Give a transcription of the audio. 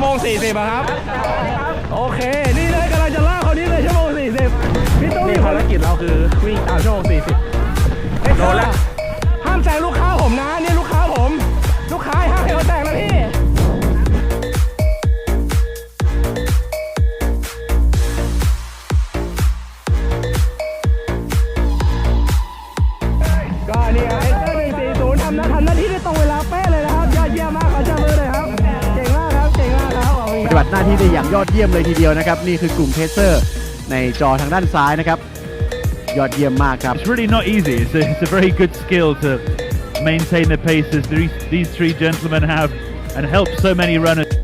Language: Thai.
โมงสี่สิบครับ โอเค นี่เลยกำลังจะล่ากเขานี่เลยชั่วโมงสี่สิบพี่ตุ้มภารกิจเราคือวิ่งตามชั่วโมงสี่สิบโดนแล้วห้ามแซงลูกค้าผมนะ นี่ลูกค้าผม ลูกค้าห้ามให้เขาแซงนะพี่ก็นี่ครับเอสเตอร์หนึ่งสี่ศูนย์ทำหน้าทำหน้า ฏิบบัติหน้าที่ได้อย่างยอดเยี่ยมเลยทีเดียวนะครับ นี่คือกลุ่มเทสเซอร์ในจอทางด้านซ้ายนะครับ ยอดเยี่ยมมากครับ It's really not easy. It's a, it's a very good skill to maintain the pace as these, these three gentlemen have and help so many runners.